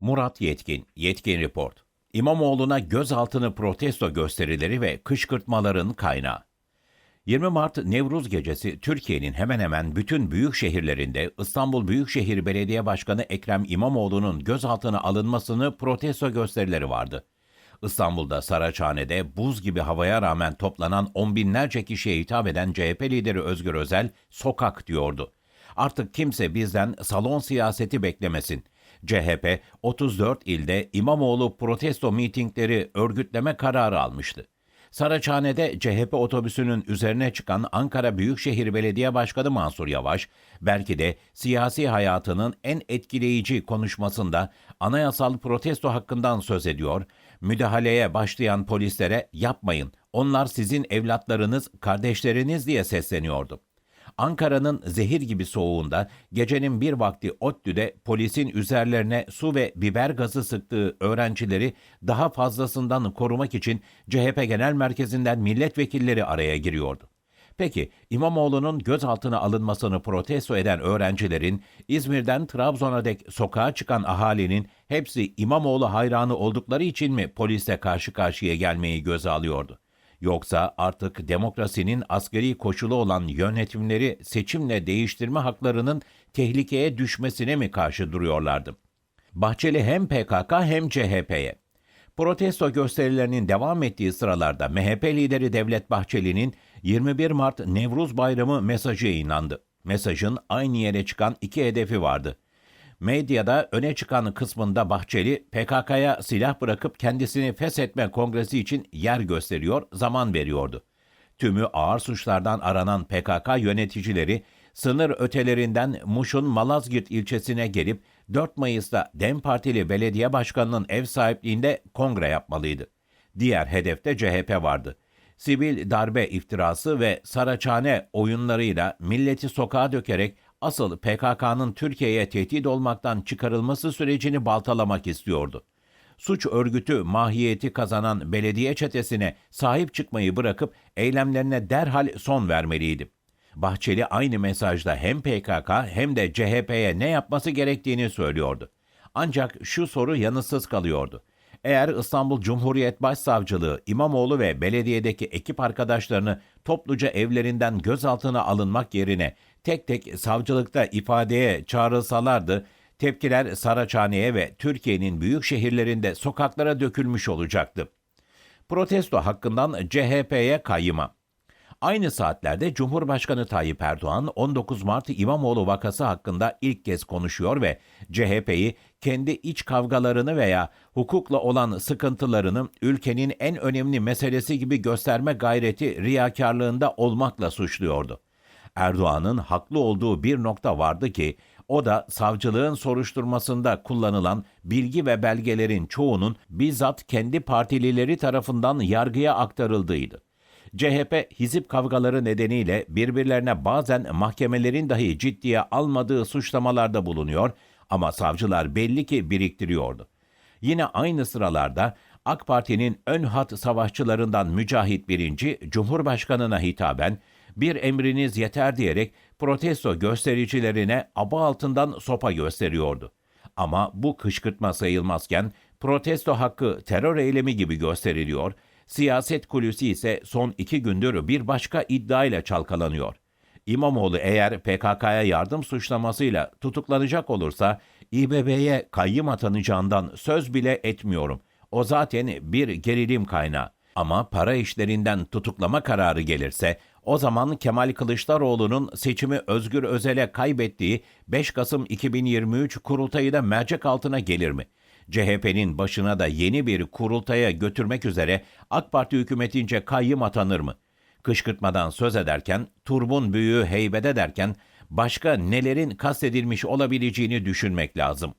Murat Yetkin, Yetkin Report. İmamoğlu'na gözaltını protesto gösterileri ve kışkırtmaların kaynağı. 20 Mart Nevruz Gecesi Türkiye'nin hemen hemen bütün büyük şehirlerinde İstanbul Büyükşehir Belediye Başkanı Ekrem İmamoğlu'nun gözaltına alınmasını protesto gösterileri vardı. İstanbul'da Saraçhane'de buz gibi havaya rağmen toplanan on binlerce kişiye hitap eden CHP lideri Özgür Özel sokak diyordu. Artık kimse bizden salon siyaseti beklemesin. CHP 34 ilde İmamoğlu protesto mitingleri örgütleme kararı almıştı. Saraçhane'de CHP otobüsünün üzerine çıkan Ankara Büyükşehir Belediye Başkanı Mansur Yavaş, belki de siyasi hayatının en etkileyici konuşmasında anayasal protesto hakkından söz ediyor, müdahaleye başlayan polislere yapmayın, onlar sizin evlatlarınız, kardeşleriniz diye sesleniyordu. Ankara'nın zehir gibi soğuğunda gecenin bir vakti ODTÜ'de polisin üzerlerine su ve biber gazı sıktığı öğrencileri daha fazlasından korumak için CHP Genel Merkezi'nden milletvekilleri araya giriyordu. Peki İmamoğlu'nun gözaltına alınmasını protesto eden öğrencilerin İzmir'den Trabzon'a dek sokağa çıkan ahalinin hepsi İmamoğlu hayranı oldukları için mi polisle karşı karşıya gelmeyi göze alıyordu? Yoksa artık demokrasinin asgari koşulu olan yönetimleri seçimle değiştirme haklarının tehlikeye düşmesine mi karşı duruyorlardı? Bahçeli hem PKK hem CHP'ye. Protesto gösterilerinin devam ettiği sıralarda MHP lideri Devlet Bahçeli'nin 21 Mart Nevruz Bayramı mesajı yayınlandı. Mesajın aynı yere çıkan iki hedefi vardı. Medyada öne çıkan kısmında Bahçeli, PKK'ya silah bırakıp kendisini feshetme kongresi için yer gösteriyor, zaman veriyordu. Tümü ağır suçlardan aranan PKK yöneticileri, sınır ötelerinden Muş'un Malazgirt ilçesine gelip 4 Mayıs'ta DEM Partili belediye başkanının ev sahipliğinde kongre yapmalıydı. Diğer hedefte CHP vardı. Sivil darbe iftirası ve Saraçhane oyunlarıyla milleti sokağa dökerek asıl PKK'nın Türkiye'ye tehdit olmaktan çıkarılması sürecini baltalamak istiyordu. Suç örgütü mahiyeti kazanan belediye çetesine sahip çıkmayı bırakıp eylemlerine derhal son vermeliydi. Bahçeli aynı mesajda hem PKK hem de CHP'ye ne yapması gerektiğini söylüyordu. Ancak şu soru yanıtsız kalıyordu. Eğer İstanbul Cumhuriyet Başsavcılığı, İmamoğlu ve belediyedeki ekip arkadaşlarını topluca evlerinden gözaltına alınmak yerine tek tek savcılıkta ifadeye çağrılsalardı, tepkiler Saraçhane'ye ve Türkiye'nin büyük şehirlerinde sokaklara dökülmüş olacaktı. Protesto hakkından CHP'ye kayyıma. Aynı saatlerde Cumhurbaşkanı Tayyip Erdoğan 19 Mart İmamoğlu vakası hakkında ilk kez konuşuyor ve CHP'yi kendi iç kavgalarını veya hukukla olan sıkıntılarını ülkenin en önemli meselesi gibi gösterme gayreti riyakarlığında olmakla suçluyordu. Erdoğan'ın haklı olduğu bir nokta vardı ki o da savcılığın soruşturmasında kullanılan bilgi ve belgelerin çoğunun bizzat kendi partilileri tarafından yargıya aktarıldığıydı. CHP hizip kavgaları nedeniyle birbirlerine bazen mahkemelerin dahi ciddiye almadığı suçlamalarda bulunuyor ama savcılar belli ki biriktiriyordu. Yine aynı sıralarda AK Parti'nin ön hat savaşçılarından Mücahit Birinci, Cumhurbaşkanına hitaben bir emriniz yeter diyerek protesto göstericilerine aba altından sopa gösteriyordu. Ama bu kışkırtma sayılmazken protesto hakkı terör eylemi gibi gösteriliyor, siyaset kulüsü ise son iki gündür bir başka iddiayla çalkalanıyor. İmamoğlu eğer PKK'ya yardım suçlamasıyla tutuklanacak olursa İBB'ye kayyım atanacağından söz bile etmiyorum. O zaten bir gerilim kaynağı. Ama para işlerinden tutuklama kararı gelirse o zaman Kemal Kılıçdaroğlu'nun seçimi Özgür Özel'e kaybettiği 5 Kasım 2023 kurultayı da mercek altına gelir mi? CHP'nin başına da yeni bir kurultaya götürmek üzere AK Parti hükümetince kayyım atanır mı? Kışkırtmadan söz ederken, turbun büyüğü heybede derken başka nelerin kastedilmiş olabileceğini düşünmek lazım.